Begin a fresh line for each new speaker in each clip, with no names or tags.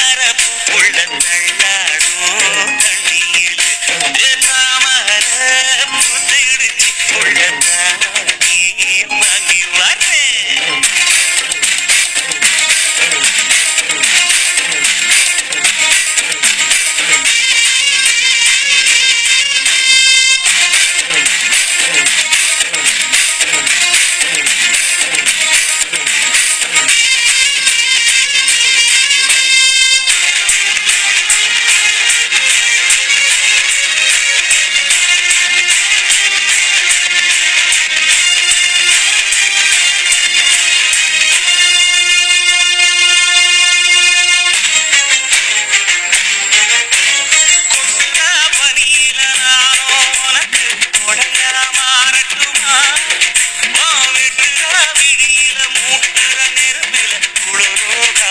தாமர புத்திருச்சி உள்ளதா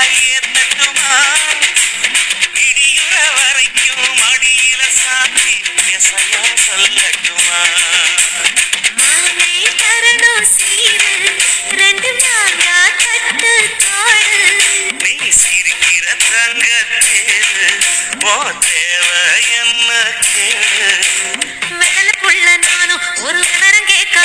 மழை ஏற்பட்டுமா இடியுற வரைக்கும் மடியில சாத்தி நெசையா சொல்லட்டுமா நீ சிரிக்கிற தங்க தேரு போ தேவை என்ன கேடு.
மேல புள்ள நானும் ஒரு விவரம் கேட்க